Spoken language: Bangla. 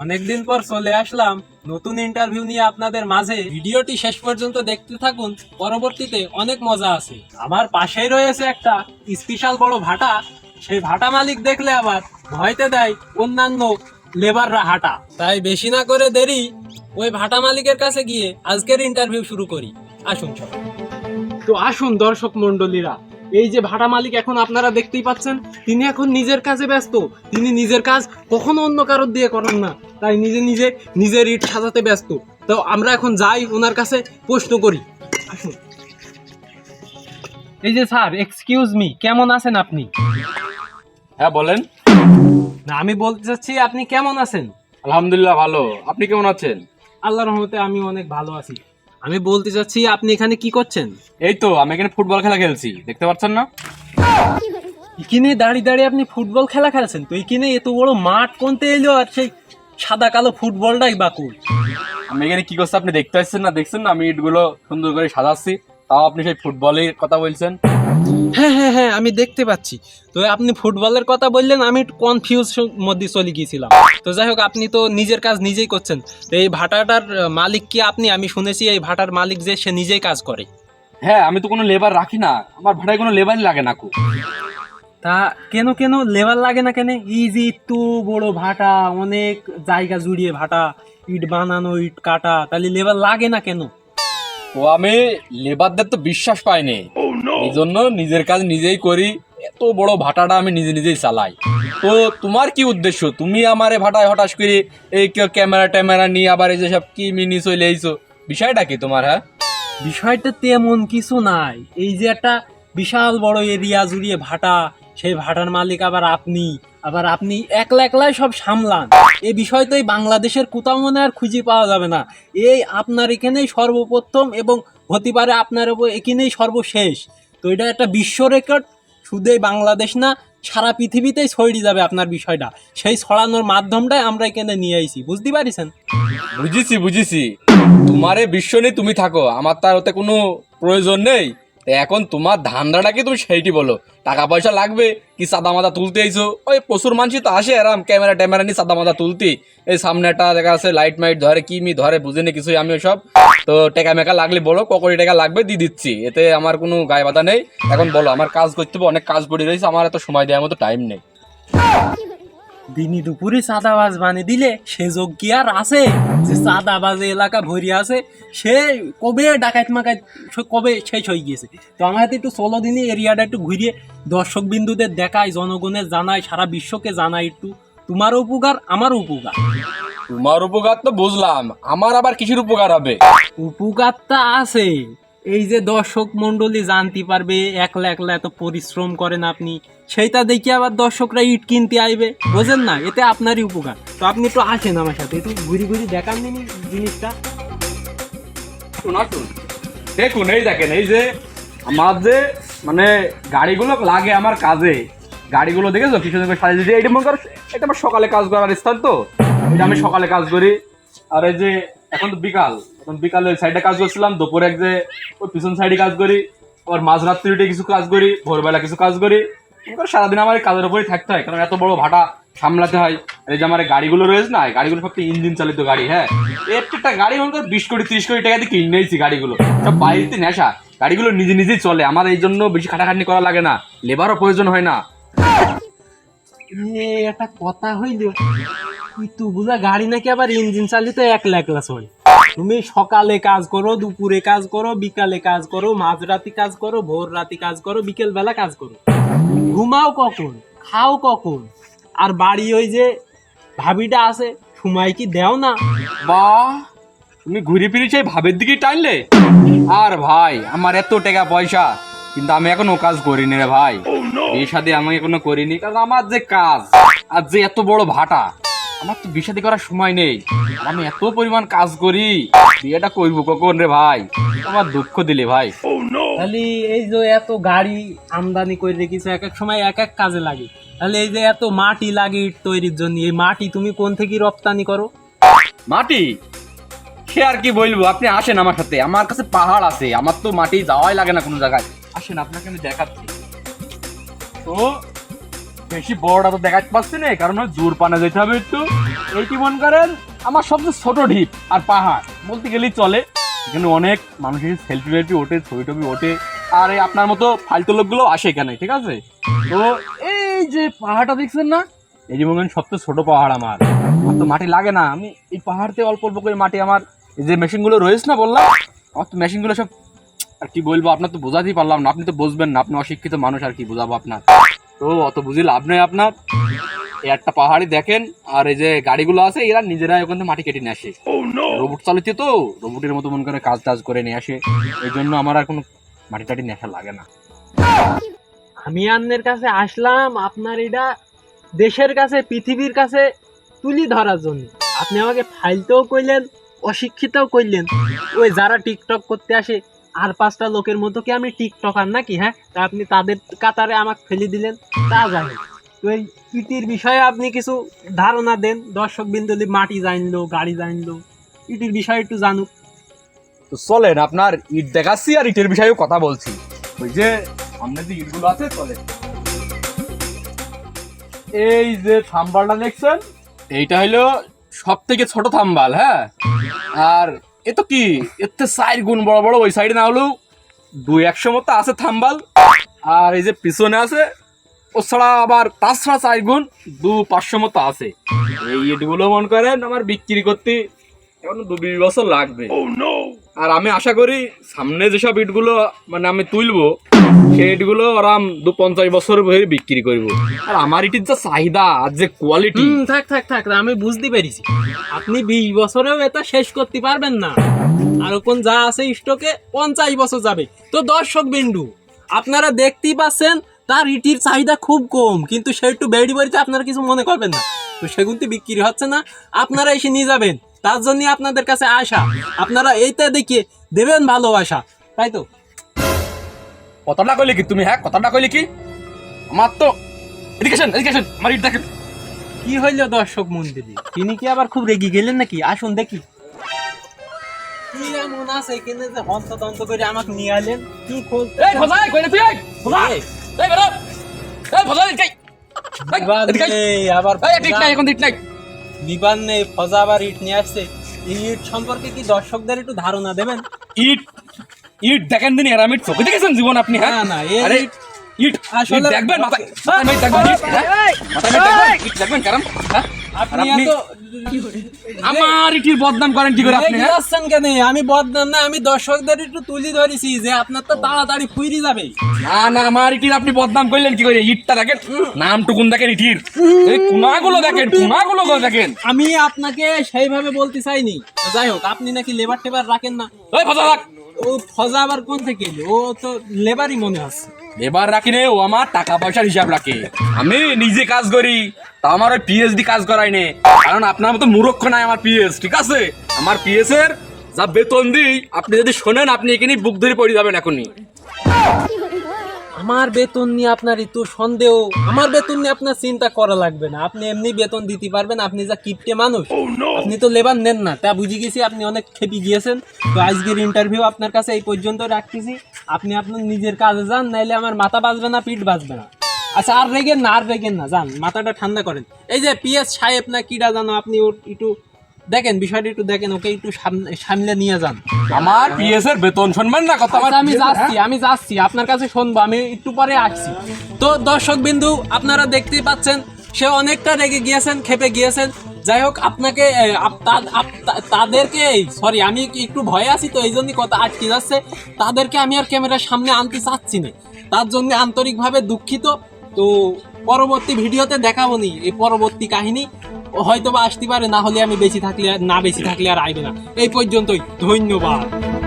অনেকদিন পর চলে আসলাম নতুন ইন্টারভিউ নিয়ে আপনাদের মাঝে। ভিডিওটি শেষ পর্যন্ত দেখতে থাকুন, পরবর্তীতে অনেক মজা আছে। আমার পাশেই রয়েছে একটা স্পেশাল বড় ভাটা। সেই ভাটা মালিক দেখলে আবার ভয়তে দেয় অন্যান্য লেবাররা হাঁটা। তাই বেশি না করে দেরি ওই ভাটা মালিকের কাছে গিয়ে আজকের ইন্টারভিউ শুরু করি। আসুন তো আসুন দর্শক মন্ডলীরা এই যে ভাড়া মালিক এখন আপনারা দেখতেই পাচ্ছেন তিনি এখন নিজের কাজে ব্যস্ত। তিনি নিজের কাজ কখনো অন্য কারোর দিয়ে করেন না। তাই নিজে নিজে নিজের ইট সাজাতে ব্যস্ত। তো আমরা এখন যাই ওনার কাছে প্রশ্ন করি। আসুন। এই যে স্যার এক্সকিউজ মি কেমন আছেন আপনি? হ্যাঁ বলেন। না আমি বলতে চাচ্ছি আপনি কেমন আছেন? আলহামদুলিল্লাহ ভালো। আপনি কেমন আছেন? আল্লাহর রহমতে আমি অনেক ভালো আছি। আমি বলতে চাচ্ছি আপনি এখানে কি করছেন? এই তো আমি এখানে ফুটবল খেলা খেলছি। দেখতে পাচ্ছেন না? এখানে দাঁড়িয়ে দাঁড়িয়ে আপনি ফুটবল খেলা খেলছেন? তো এখানে এত বড় মাঠ কোনতে এলো আর সেই সাদা কালো ফুটবলটাই বাকুল? আমি এখানে কি করছি আপনি দেখতে পাচ্ছেন না? দেখছেন না? আমি ইটগুলো সুন্দর করে সাজাচ্ছি। তাও আপনি সেই ফুটবলের কথা বলছেন। হ্যাঁ হ্যাঁ হ্যাঁ আমি দেখতে পাচ্ছি। তো আপনি ফুটবলের কথা বললেন আমি কনফিউজ মধ্যে চলে গিয়েছিলাম। তো যাই হোক আপনি তো নিজের কাজ নিজেই করছেন। তো এই ভাটাটার মালিক কি আপনি? আমি শুনেছি এই ভাটার মালিক যে সে নিজেই কাজ করে। হ্যাঁ আমি তো কোনো লেবার রাখি না। আমার ভাড়ায় কোনো লেবারই লাগে না খুব। তা কেন কেন? লেবার লাগে না কেন? ইজি একটু বড় ভাটা অনেক জায়গা জুড়িয়ে ভাটা ইট বানানো ইট কাটা তাহলে লেবার লাগে না কেন? ও আমি লেবারদের তো বিশ্বাস পাইনি। এই জন্য নিজের কাজ নিজেই করি। এত বড় ভাটাটা আমি নিজে নিজেই চালাই। তো তোমার কি উদ্দেশ্য? তুমি আমারে ভাটায় হঠাৎ করে এই কেউ ক্যামেরা ট্যামেরা নিয়ে আবার এই যে সব কি মিনি চলে এইছো বিষয়টা কি তোমার হ্যাঁ? বিষয়টা তেমন কিছু নাই। এই যে একটা বিশাল বড় এরিয়া জুড়িয়ে ভাটা সেই ভাটার মালিক আবার আপনি। আবার আপনি একলা একলাই সব সামলান। এই বিষয় তো এই বাংলাদেশের কোথাও মনে আর খুঁজে পাওয়া যাবে না। এই আপনার এখানেই সর্বপ্রথম এবং হতে পারে আপনার এখানেই সর্বশেষ। তো এটা একটা বিশ্ব রেকর্ড শুধু এই বাংলাদেশ না, সারা পৃথিবীতেই ছড়িয়ে যাবে আপনার বিষয়টা। সেই ছড়ানোর মাধ্যমটাই আমরা এখানে নিয়ে আইছি। বুঝতে পারিছেন? বুঝেছি বুঝেছি। তোমারে বিশ্ব নেই তুমি থাকো। আমার তার ওতে কোনো প্রয়োজন নেই। এখন তোমার ধান্দাটা কি তুমি সেইটি বলো। টাকা পয়সা লাগবে, কি সাদা মাদা তুলতে আইছো? ওই প্রচুর মানুষই তো আসে আরাম, ক্যামেরা ট্যামেরা নিয়ে সাদা মাদা তুলতি। এই সামনে একটা দেখা আছে লাইট মাইট ধরে, কি মি ধরে বুঝিনি কিছুই আমি সব। তো টেকা মেকা লাগলে বলো ককরি টাকা লাগবে দিয়ে দিচ্ছি। এতে আমার কোনো গায়ে বাধা নেই। এখন বলো, আমার কাজ করতে হবে, অনেক কাজ পড়ে রয়েছে, আমার এত সময় দেওয়ার মতো টাইম নেই। দিনই দুপুরে চাঁদাবাজ বানিয়ে দিলে সে যোগ কি আর আছে? যে চাঁদাবাজ এলাকা ভরি আছে সে কবে ডাকাত মাকাত কবে শেষ হয়ে গিয়েছে? তো আমার হাতে একটু ষোলো দিনই এরিয়াটা একটু ঘুরিয়ে দর্শক বিন্দুদের দেখায় জনগণের জানায় সারা বিশ্বকে জানায় একটু। তোমারও উপকার আমারও উপকার। তোমার উপকার তো বুঝলাম আমার আবার কিসের উপকার হবে? উপকারটা আছে। এই যে দর্শক মন্ডলী জানতে পারবে, একলা একলা এত পরিশ্রম করেন আপনি, সেইটা দেখে আবার দর্শকরা ইট কিনতে আইবে। বোঝেন না, এতে আপনারই উপকার। তো আপনি একটু আসেন আমার সাথে, একটু ঘুরি ঘুরি দেখান দিন জিনিসটা। দেখুন, এই দেখেন, এই যে আমার যে মানে গাড়িগুলো লাগে আমার কাজে, গাড়িগুলো দেখেছ? কি সুন্দর করে সাজিয়ে দিয়ে এটা মনে করো, এটা আমার সকালে কাজ করার স্থান তো। আমি সকালে কাজ করি। আর এই যে, এখন তো বিকাল। বিকালে ওই সাইডে কাজ করছিলাম, দুপুরে এক যে ওই পিছন সাইডে কাজ করি, আবার মাঝরাত্রি উঠে কিছু কাজ করি, ভোরবেলা কিছু কাজ করি। সারাদিন আমার কাজের উপরেই থাকতে হয়, কারণ এত বড় ভাটা সামলাতে হয়। এই যে আমার গাড়িগুলো রয়েছে না গাড়িগুলো সব ইঞ্জিন চালিত গাড়ি হ্যাঁ? একটা গাড়ি মনে করো বিশ কোটি, ত্রিশ কোটি টাকা দিয়ে কিনে নিয়েছি গাড়িগুলো। সব বাইরেতে নেশা। গাড়িগুলো নিজে নিজেই চলে, আমার এই জন্য বেশি খাটাখাটনি করা লাগে না, লেবারও প্রয়োজন হয় না। একটা কথা হইল তুই তু বুঝা গাড়ি নাকি আবার ইঞ্জিন চালিত একলা একলা চলে তুমি সকালে কাজ করো, দুপুরে কাজ করো, বিকালে কাজ করো, মাঝরাতি কাজ করো ভোর রাতি কাজ করো বিকেল বেলা কাজ করো। ঘুমাও কখন? খাও কখন? আর বাড়ি ওই যে ভাবিটা আছে, সময় কি দেও না? বা, তুমি ঘুরে ফিরে সেই ভাবের দিকে টানলে? আর ভাই, আমার এত টাকা পয়সা, কিন্তু আমি এখনও কাজ করিনি রে ভাই। এই সাথে আমি এখনও করিনি, কারণ আমার যে কাজ, আর যে এত বড় ভাটা, আমার তো বিষাদি করার সময় নেই। আমি এত পরিমাণ কাজ করি বিয়েটা করব কখন রে ভাই? আমার দুঃখ দিলে ভাই। তাহলে এই যে এত গাড়ি আমদানি করে রেখেছো এক এক সময় এক এক কাজে লাগে। তাহলে এই যে এত মাটি লাগে ইট তৈরির জন্য এই মাটি তুমি কোন থেকে রপ্তানি করো? মাটি? সে আর কি বলব আপনি আসেন আমার সাথে। আমার কাছে পাহাড় আছে আমার তো মাটি যাওয়াই লাগে না কোনো জায়গায়। আসেন আপনাকে আমি দেখাচ্ছি। তো বেশি বড়টা তো দেখাতে পাচ্ছি না কারণ ওই দূর পানে যেতে হবে একটু। এইটি মন করেন? আমার সবচেয়ে ছোট ঢিপ আর পাহাড়। বলতে গেলেই চলে। এখানে অনেক মানুষের সেলফি টেলফি ওঠে, ছবি টবি ওঠে। আর এই আপনার মতো ফালতু লোকগুলো আসে এখানে, ঠিক আছে? তো এই যে পাহাড়টা দেখছেন না? এই যে মনে সবচেয়ে ছোট পাহাড় আমার। আমার তো মাটি লাগে না। আমি এই পাহাড়তে অল্প অল্প করে মাটি আমার। এই যে মেশিনগুলো রয়েছে না বললাম? আমার তো মেশিনগুলো সব আর কি বলব, আপনার তো বোঝাতেই পারলাম না। আপনি তো বুঝবেন না। আপনি অশিক্ষিত মানুষ, আর কি বোঝাবো আপনার? তো অত বুঝি লাভ নেই আপনার। এই একটা পাহাড়ি দেখেন আর এই যে গাড়িগুলো আছে এরা নিজেরাই ওখান থেকে মাটি কেটে নিয়ে আসে। রোবট চালিত তো রোবটের মতো মন করে কাজ টাজ করে নিয়ে আসে। এই জন্য আমার আর কোনো মাটি টাটি নেশা লাগে না। আমি আপনার কাছে আসলাম আপনার এটা দেশের কাছে পৃথিবীর কাছে তুলি ধরার জন্য। আপনি আমাকে ফাইলতেও কইলেন অশিক্ষিতও কইলেন। ওই যারা টিকটক করতে আসে আর পাঁচটা লোকের মতো কি আমি টিকটকার নাকি হ্যাঁ? তা আপনি তাদের কাতারে আমাকে ফেলে দিলেন তা জানি তো এই ইটির বিষয়ে আপনি কিছু ধারণা দেন। দর্শক বিন্দুলি মাটি জানলো, গাড়ি জানলো, ইটির বিষয়ে একটু জানুক। তো চলেন, আপনার ইট দেখাচ্ছি আর ইটের বিষয়েও কথা বলছি। ওই যে, সামনে যে ইটগুলো আছে চলে এই যে থাম্বালটা দেখছেন, এইটা হলো সব থেকে ছোট থাম্বাল হ্যাঁ? আর এ তো কি? এর থেকে চার গুণ বড় বড়, ওই সাইডে না হলেও দুই একশো মতো আছে থাম্বাল। আর এই যে পিছনে আছে ও ছাড়া আবার তার ছাড়া চার গুণ দু পাঁচশো মতো আছে। এই ইটগুলো মন করেন আমার বিক্রি করতে এখন দু বিশ বছর লাগবে। আর আমি আশা করি সামনে যেসব ইটগুলো মানে আমি তুলবো সেই ইটগুলো আরাম দু পঞ্চাশ বছর ধরে বিক্রি করব। আর আমার ইটির যে চাহিদা আর যে কোয়ালিটি থাক থাক থাক আমি বুঝতে পেরেছি। আপনি বিশ বছরেও এটা শেষ করতে পারবেন না। আর কোন যা আছে স্টকে পঞ্চাশ বছর যাবে। তো দর্শক বিন্দু আপনারা দেখতেই পাচ্ছেন তার ইটির চাহিদা খুব কম কিন্তু সে একটু বেড়ি বাড়িতে আপনারা কিছু মনে করবেন না। তো সেগুনটি বিক্রি হচ্ছে না আপনারা এসে নিয়ে যাবেন। তার জন্য আপনাদের কাছে আসা। আপনারা এইটা দেখিয়ে দেবেন ভালোবাসা তাই তো? কতটা কইলে কি তুমি হ্যাঁ? কতটা কইলে কি? আমার তো এডুকেশন এডুকেশন আমার ইট দেখেন। কি হইল দর্শক মন্দিরে তিনি কি আবার খুব রেগে গেলেন নাকি? আসুন দেখি। কি এমন আছে এখানে যে হন্তদন্ত করে আমাকে নিয়ে আলেন কি খোঁজ এই ফজাই কইলে তুই? ফজা এই, বেরো। এই ফজা। নেই, আবার এই ঠিক নাই এখন ঠিক নাই। বিবাদ নেই ফজা আবার ইট নিয়ে আসছে। এই ইট সম্পর্কে কি দর্শকদের একটু ধারণা দেবেন? ইট ইট দেখেন দিন এরাম চোখে দেখেছেন জীবন আপনি হ্যাঁ? না, এই ইট- আসলে- দেখবেন মাথায় মাথায় দেখবেন ইট, দেখবেন, কারণ হ্যাঁ? আপনি এত আমার ইটির বদনাম করেন কি করে আপনি হ্যাঁ? কেন? আমি বদনাম না আমি দর্শকদের একটু তুলি ধরেছি যে আপনার তো তাড়াতাড়ি ফুইরি যাবে। না না আমার ইটির আপনি বদনাম করলেন কি করে? ইটটা দেখেন নাম টুকুন দেখেন ইটির। এই কুনাগুলো দেখেন কুনাগুলো দেখেন। আমি আপনাকে সেইভাবে বলতে চাইনি। যাই হোক আপনি নাকি লেবার টেবার রাখেন না। ওই রাখ। ও ফজা আবার কোন থেকে এলো? ও তো লেবারই মনে আছে। লেবার রাখি নে ও আমার টাকা পয়সার হিসাব রাখে। আমি নিজে কাজ করি তা আমার ওই পিএইচডি কাজ করাই নে। কারণ আপনার মতো মূরক্ষ নাই আমার পিএস ঠিক আছে? আমার পিএস এর যা বেতন দিই আপনি যদি শোনেন আপনি এখানে বুক ধরে পড়ে যাবেন এখনই। আমার বেতন নিয়ে আপনার একটু সন্দেহ আমার বেতন নিয়ে আপনার চিন্তা করা লাগবে না। আপনি এমনি বেতন দিতে পারবেন আপনি যা কিপটে মানুষ। আপনি তো লেবার নেন না তা বুঝে গেছি আপনি অনেক খেপি গিয়েছেন। তো আজকের ইন্টারভিউ আপনার কাছে এই পর্যন্ত রাখতেছি। আপনি আপনার নিজের কাজে যান নাইলে আমার মাথা বাজবে না পিঠ বাজবে না। আচ্ছা আর রেগেন না আর রেগেন না যান মাথাটা ঠান্ডা করেন। এই যে পিএস সাহেব না কিডা জানো আপনি ওর একটু দেখেন বিষয়টা একটু দেখেন ওকে একটু সামনে- সামলে নিয়ে যান। আমার পিএস এর বেতন শুনবেন না আচ্ছা, আমি যাচ্ছি আমি যাচ্ছি আপনার কাছে শুনব আমি একটু পরে আসছি। তো দর্শক বিন্দু আপনারা দেখতেই পাচ্ছেন সে অনেকটা রেগে গিয়েছেন খেপে গিয়েছেন। যাই হোক আপনাকে তাদেরকে সরি আমি একটু ভয়ে আছি তো এই জন্যই কথা আটকে যাচ্ছে। তাদেরকে আমি আর ক্যামেরার সামনে আনতে চাচ্ছি না। তার জন্য আন্তরিকভাবে দুঃখিত। তো পরবর্তী ভিডিওতে দেখাবো নি এই পরবর্তী কাহিনী। হয়তো বা আসতে পারে, না হলে আমি বেশি থাকলে না বেশি থাকলে আর আইবে না। এই পর্যন্তই, ধন্যবাদ।